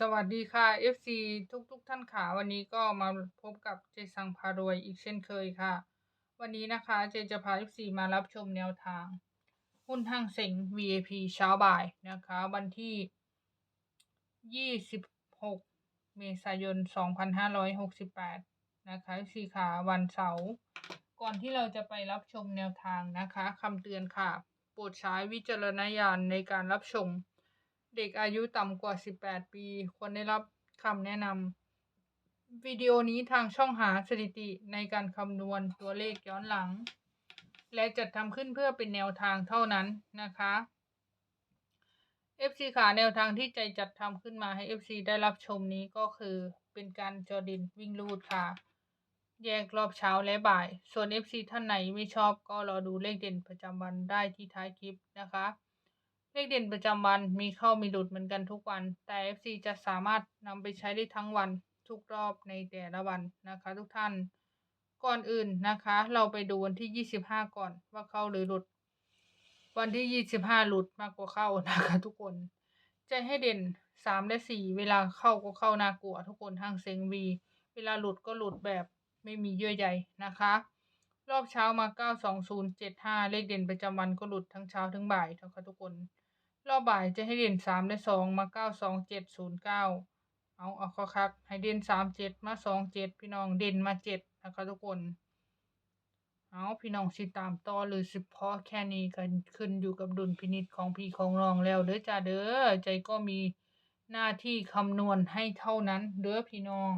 สวัสดีค่ะ FC ทุกทุกๆท่านค่ะ วันนี้ก็มาพบกับเจสังพารวยอีกเช่นเคยค่ะ วันนี้นะคะเจจะพา FC มารับชมแนวทาง หุ้นห้างเซ็ง VAP เช้าบ่ายนะคะ วันที่ 26 เมษายน 2568 นะคะ FC ค่ะวันเสาร์ก่อนที่เราจะไปรับชมแนวทางนะคะคำเตือนค่ะ โปรดใช้วิจารณญาณในการรับชม เด็กอายุต่ำกว่า 18 ปี ควรได้รับคำแนะนำวิดีโอนี้ทางช่องหาสถิติในการคำนวณตัวเลขย้อนหลัง และจัดทำขึ้นเพื่อเป็นแนวทางเท่านั้นนะคะ FC ขาแนวทางที่ใจจัดทำขึ้นมาให้ FC ได้รับชมนี้ก็คือเป็นการจอดินวิ่งลูดค่ะ แยกรอบเช้าและบ่าย ส่วน FC ท่านไหนไม่ชอบก็รอดูเลขเด่นประจำวันได้ที่ท้ายคลิปนะคะ เลขเด่นประจำวันมีเข้ามีหลุดเหมือนกันทุกวัน แต่ FC จะสามารถนำไปใช้ได้ทั้งวันทุกรอบในแต่ละวันนะคะ ทุกท่าน ก่อนอื่นนะคะ เราไปดูวันที่ 25 ก่อนว่าเข้าหรือหลุด วันที่ 25 หลุดมากกว่าเข้านะคะ ทุกคนใจให้เด่น 3 และ 4 เวลาเข้าก็เข้าน่ากลัวทุกคนทางเซงวีเวลาหลุดก็หลุดแบบไม่มีเยื่อใยนะคะ รอบเช้ามา 92075 เลขเด่นประจำวันก็หลุดทั้งเช้าทั้งบ่ายนะคะทุกคน รอบบ่ายจะให้เด่น3และ2มา92709เจ็ดศูนย์เก้าเอาเขาคักให้เด่น37มเจ็ดมา27พี่น้องเด่นมา7นะคะทุกคน เอาพี่น้องสิตามต่อหรือสิพอแค่นี้กันขึ้นอยู่กับดุลพินิจของพี่ของน้องแล้วเด้อจ้าเด้อใจก็มีหน้าที่คำนวณให้เท่านั้นเด้อพี่น้อง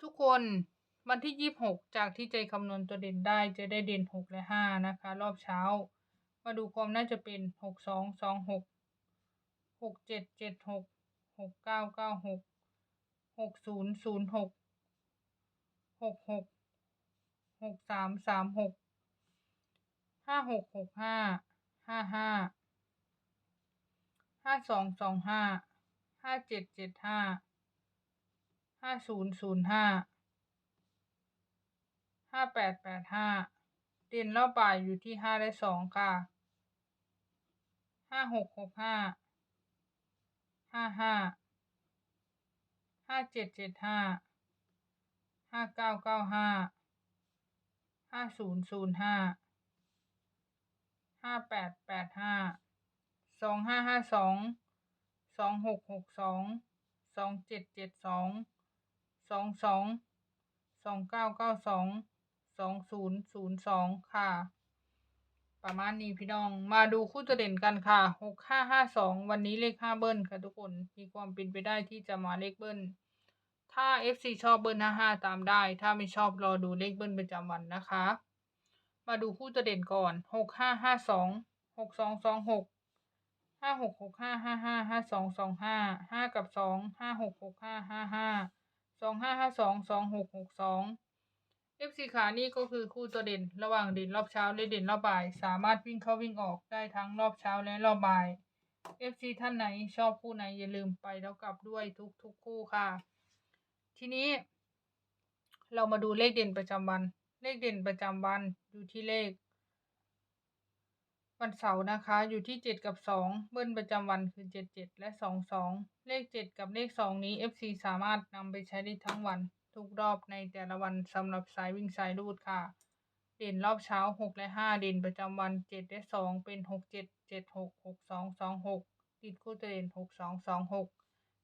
ทุกคนวันที่26จากที่ใจคำนวณตัวเด่นได้จะได้เด่น6และ5นะคะ รอบเช้า มาดูความน่าจะเป็นหกสองสองหกหกเจ็ดเจ็ดหกหกเก้าเก้าหกหกศูนย์ศูนย์หกหกหกหกสามสามหกห้าหกหกห้าห้าห้าห้าสองสองห้าห้าเจ็ดเจ็ดห้าห้าศูนย์ศูนย์ห้าห้าแปดแปดห้าเด่นรอบป่ายอยู่ที่ห้าและสองค่ะ ห้าหกหกห้าห้าห้าห้าเจ็ดเจ็ดห้าห้าเก้าเก้าห้าห้าศูนย์ศูนย์ห้าห้าแปดแปดห้าสองห้าห้าสองสองหกหกสองสองเจ็ดเจ็ดสองสองสองสองเก้าเก้าสองสองศูนย์ศูนย์สองค่ะ ประมาณนี้พี่น้อง มาดูคู่ตัวเด่นกันค่ะหกห้าห้าสองวันนี้เลขห้าเบิ้ลค่ะทุกคน มีความเป็นไปได้ที่จะมาเลขเบิ้ล ถ้า FC ชอบเบิ้ลห้าห้าตามได้ ถ้าไม่ชอบรอดูเลขเบิ้ลประจำวันนะคะ มาดูคู่ตัวเด่นก่อนหกห้าห้าสองหกสองสองหกห้าหกหกห้าห้าห้าห้าสองสองห้าห้ากับสองห้าหกหกห้าห้าห้าสองห้าห้าสองสองหกหกสอง FC ขานี่ก็คือคู่ตัวเด่น ระหว่างเด่นรอบเช้าและเด่นรอบบ่าย สามารถวิ่งเข้าวิ่งออกได้ทั้งรอบเช้าและรอบบ่าย FC ท่านไหนชอบคู่ไหนอย่าลืมไปแล้วกลับด้วยทุกทุกคู่ค่ะ ทีนี้ เรามาดูเลขเด่นประจำวัน เลขเด่นประจำวันอยู่ที่เลข วันเสาร์นะคะ อยู่ที่ 7 กับ 2 เบิ้ลประจำวันคือ 77 และ 22 เลข 7 กับเลข 2 นี้ FC สามารถนำไปใช้ได้ทั้งวัน ทุกรอบในแต่ละวันสำหรับสายวิ่งสายรูดค่ะ เด่นรอบเช้า 6 และ 5 เด่นประจำวัน 7 และ 2 เป็น 6 7 7 6 6 2 2 6 ติดคู่ตัวเด่น 6 2 2 6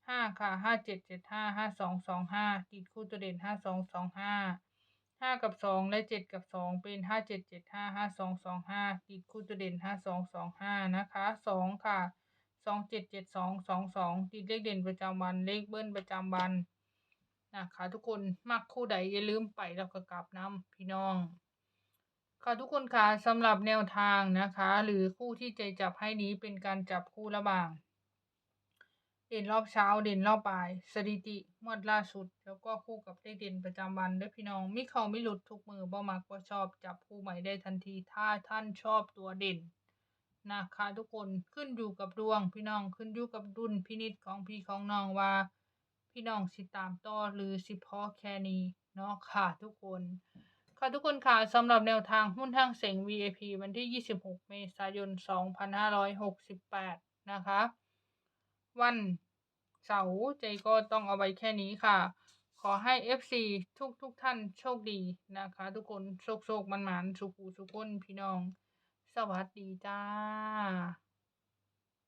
5 ค่ะ 5 7 7 5 5 2 2 5 ติดคู่ตัวเด่น 5 2 2 5 5 กับ 2 และ 7 กับ 2 เป็น 5 7 7 5 5 2 2 5 ติดคู่ตัวเด่น 5 2 2 5 นะคะ 2 ค่ะ 2 7 7 2 2 2 ติดเลขเด่นประจำวัน เลขเบิ้ลประจำวัน นะคะทุกคนมักคู่ใดอย่าลืมไปแล้วก็กลับน้ำพี่น้อง ค่ะทุกคนค่ะสำหรับแนวทางนะคะ หรือคู่ที่ใจจับให้นี้เป็นการจับคู่ระหว่าง เด่นรอบเช้าเด่นรอบบ่าย สถิติงวดล่าสุด แล้วก็คู่กับเลขเด่นประจำวันด้วยพี่น้องมิเขาไม่หลุดทุกมือบ่มักบ่ชอบจับคู่ใหม่ได้ทันที ถ้าท่านชอบตัวเด่นนะคะทุกคนขึ้นอยู่กับดวงพี่น้องขึ้นอยู่กับดุลพินิจของพี่ของน้องว่า พี่น้องสิตามต่อหรือสิพอแค่นี้เนาะค่ะทุกคน ค่ะทุกคนค่ะสำหรับแนวทางหุ้นทางเสง VIP วันที่ 26 เมษายน 2568 นะคะ วันเสาร์ใจก็ต้องเอาไว้แค่นี้ค่ะ ขอให้ FC ทุกทุกๆท่านโชคดีนะคะ ทุกคนโชคโชคมันหมันสุขูสุขคนพี่น้อง สวัสดีจ้า